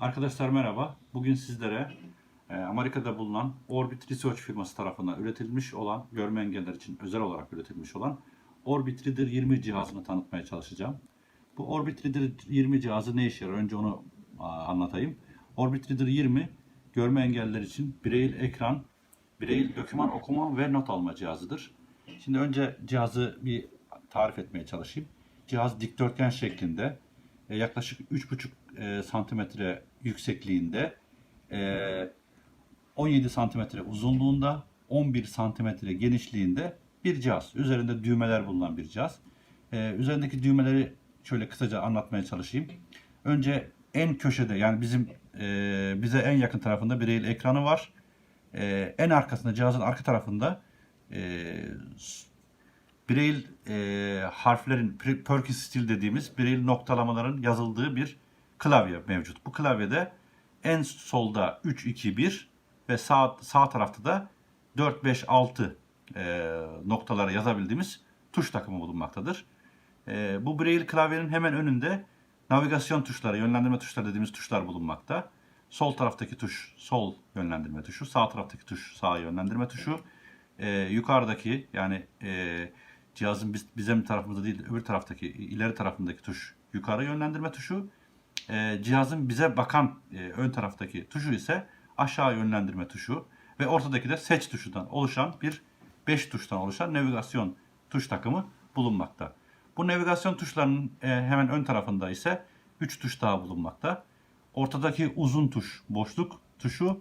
Arkadaşlar merhaba. Bugün sizlere e, Amerika'da bulunan Orbit Research firması tarafından üretilmiş olan, görme engeller için özel olarak üretilmiş olan Orbit Reader 20 cihazını tanıtmaya çalışacağım. Bu Orbit Reader 20 cihazı ne işe yarar? Önce onu anlatayım. Orbit Reader 20 görme engeller için Braille ekran, Braille doküman okuma ve not alma cihazıdır. Şimdi önce cihazı bir tarif etmeye çalışayım. Cihaz dikdörtgen şeklinde e, yaklaşık 3,5 e, santimetre yüksekliğinde, e, 17 santimetre uzunluğunda, 11 santimetre genişliğinde bir cihaz. Üzerinde düğmeler bulunan bir cihaz. E, üzerindeki düğmeleri şöyle kısaca anlatmaya çalışayım. Önce en köşede yani bizim e, bize en yakın tarafında bir el ekranı var. E, en arkasında cihazın arka tarafında e, Braille e, harflerin per- Perkins stil dediğimiz Braille noktalamaların yazıldığı bir klavye mevcut. Bu klavyede en solda 3 2 1 ve sağ sağ tarafta da 4 5 6 e, noktalara yazabildiğimiz tuş takımı bulunmaktadır. E, bu Braille klavyenin hemen önünde navigasyon tuşları, yönlendirme tuşları dediğimiz tuşlar bulunmakta. Sol taraftaki tuş sol yönlendirme tuşu, sağ taraftaki tuş sağ yönlendirme tuşu. E, yukarıdaki yani e, cihazın biz, bizim tarafımızda değil öbür taraftaki ileri tarafındaki tuş yukarı yönlendirme tuşu. E, cihazın bize bakan e, ön taraftaki tuşu ise aşağı yönlendirme tuşu ve ortadaki de seç tuşundan oluşan bir 5 tuştan oluşan navigasyon tuş takımı bulunmakta. Bu navigasyon tuşlarının e, hemen ön tarafında ise 3 tuş daha bulunmakta. Ortadaki uzun tuş boşluk tuşu,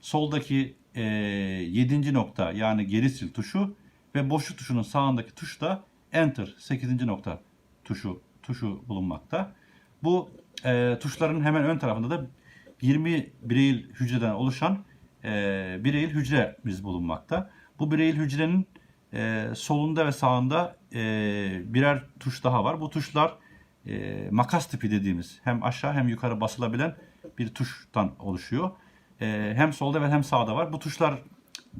soldaki e, 7. nokta yani geri sil tuşu ve boşluk tuşunun sağındaki tuş da Enter 8. nokta tuşu tuşu bulunmakta. Bu e, tuşların hemen ön tarafında da 20 Braille hücreden oluşan e, Braille hücremiz bulunmakta. Bu Braille hücrenin e, solunda ve sağında e, birer tuş daha var. Bu tuşlar e, makas tipi dediğimiz hem aşağı hem yukarı basılabilen bir tuştan oluşuyor. E, hem solda ve hem sağda var. Bu tuşlar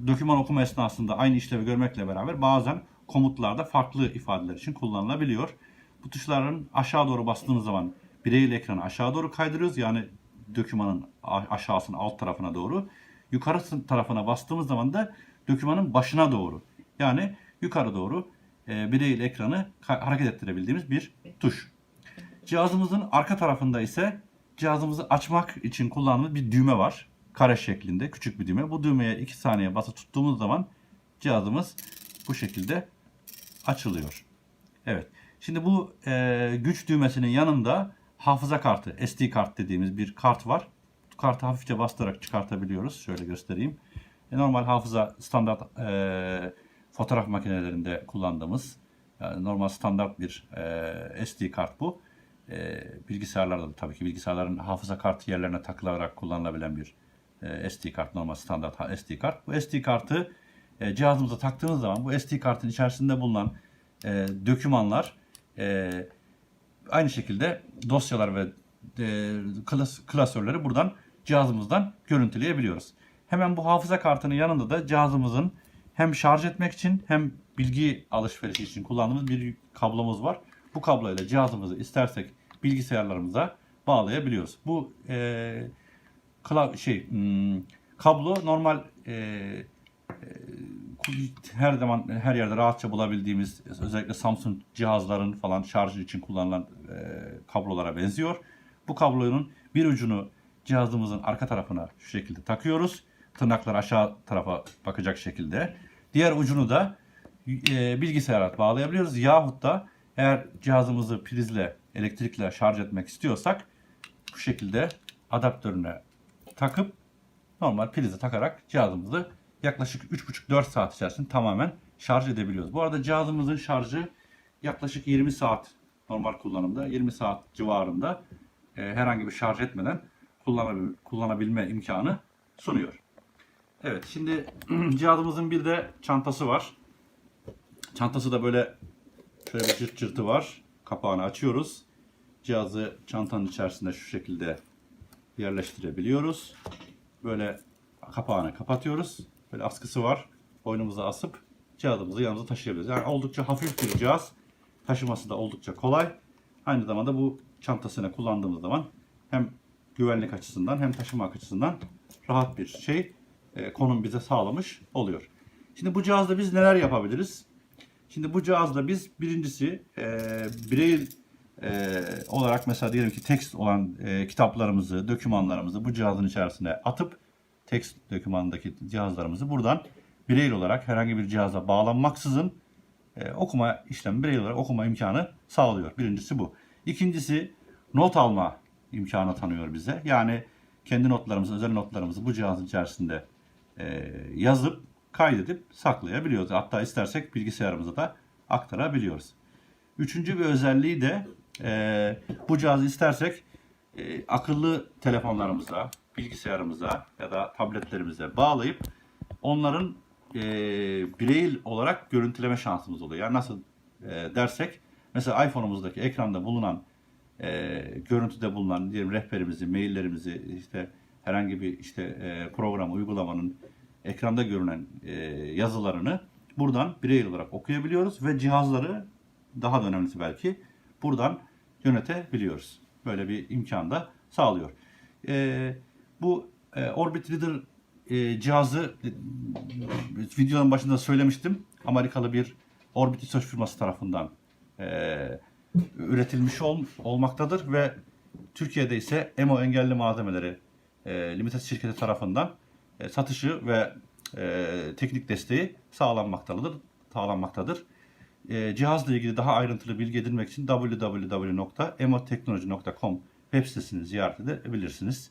doküman okuma esnasında aynı işlevi görmekle beraber bazen komutlarda farklı ifadeler için kullanılabiliyor. Bu tuşların aşağı doğru bastığımız zaman Braille ekranı aşağı doğru kaydırıyoruz. Yani dokümanın a- aşağısının alt tarafına doğru. Yukarı tarafına bastığımız zaman da dokümanın başına doğru. Yani yukarı doğru e, Braille ekranı hareket ettirebildiğimiz bir tuş. Cihazımızın arka tarafında ise cihazımızı açmak için kullandığımız bir düğme var. Kare şeklinde küçük bir düğme. Bu düğmeye 2 saniye basılı tuttuğumuz zaman cihazımız bu şekilde açılıyor. Evet. Şimdi bu e, güç düğmesinin yanında hafıza kartı, SD kart dediğimiz bir kart var. Kartı hafifçe bastırarak çıkartabiliyoruz. Şöyle göstereyim. E, normal hafıza standart e, fotoğraf makinelerinde kullandığımız yani normal standart bir e, SD kart bu. E, bilgisayarlarda da tabii ki bilgisayarların hafıza kartı yerlerine takılarak kullanılabilen bir e, SD kart, normal standart SD kart. Bu SD kartı e, cihazımıza taktığınız zaman bu SD kartın içerisinde bulunan e, dokümanlar e, aynı şekilde dosyalar ve e, klas, klasörleri buradan cihazımızdan görüntüleyebiliyoruz. Hemen bu hafıza kartının yanında da cihazımızın hem şarj etmek için hem bilgi alışverişi için kullandığımız bir kablomuz var. Bu kabloyla cihazımızı istersek bilgisayarlarımıza bağlayabiliyoruz. Bu e, şey hmm, kablo normal e, her zaman her yerde rahatça bulabildiğimiz özellikle Samsung cihazların falan şarjı için kullanılan e, kablolara benziyor. Bu kablonun bir ucunu cihazımızın arka tarafına şu şekilde takıyoruz. Tırnaklar aşağı tarafa bakacak şekilde. Diğer ucunu da e, bilgisayara bağlayabiliyoruz. Yahut da eğer cihazımızı prizle, elektrikle şarj etmek istiyorsak bu şekilde adaptörüne takıp normal prize takarak cihazımızı yaklaşık 3,5-4 saat içerisinde tamamen şarj edebiliyoruz. Bu arada cihazımızın şarjı yaklaşık 20 saat normal kullanımda 20 saat civarında e, herhangi bir şarj etmeden kullanabil- kullanabilme imkanı sunuyor. Evet şimdi cihazımızın bir de çantası var. Çantası da böyle şöyle bir cırt cırtı var. Kapağını açıyoruz. Cihazı çantanın içerisinde şu şekilde yerleştirebiliyoruz. Böyle kapağını kapatıyoruz. Böyle askısı var. Boynumuza asıp cihazımızı yanımıza taşıyabiliriz. Yani oldukça hafif bir cihaz. Taşıması da oldukça kolay. Aynı zamanda bu çantasını kullandığımız zaman hem güvenlik açısından hem taşıma açısından rahat bir şey e, konum bize sağlamış oluyor. Şimdi bu cihazda biz neler yapabiliriz? Şimdi bu cihazda biz birincisi e, birey e, olarak mesela diyelim ki tekst olan e, kitaplarımızı, dokümanlarımızı bu cihazın içerisine atıp tekst dokümanındaki cihazlarımızı buradan birey olarak herhangi bir cihaza bağlanmaksızın e, okuma işlemi birey olarak okuma imkanı sağlıyor. Birincisi bu. İkincisi not alma imkanı tanıyor bize. Yani kendi notlarımızı, özel notlarımızı bu cihazın içerisinde e, yazıp kaydedip saklayabiliyoruz. Hatta istersek bilgisayarımıza da aktarabiliyoruz. Üçüncü bir özelliği de e, bu cihazı istersek e, akıllı telefonlarımıza, bilgisayarımıza ya da tabletlerimize bağlayıp onların e, birey olarak görüntüleme şansımız oluyor. Yani nasıl e, dersek mesela iPhone'umuzdaki ekranda bulunan e, görüntüde bulunan diyelim rehberimizi, maillerimizi işte herhangi bir işte e, program, uygulamanın ekranda görünen e, yazılarını buradan birey olarak okuyabiliyoruz ve cihazları daha da önemlisi belki buradan yönetebiliyoruz. Böyle bir imkan da sağlıyor. E, bu e, Orbit Reader e, cihazı e, videonun başında söylemiştim. Amerikalı bir Orbit Research firması tarafından e, üretilmiş ol, olmaktadır ve Türkiye'de ise EMO engelli malzemeleri e, limited şirketi tarafından e, satışı ve e, teknik desteği sağlanmaktadır. sağlanmaktadır. E, cihazla ilgili daha ayrıntılı bilgi edinmek için www.emoteknoloji.com web sitesini ziyaret edebilirsiniz.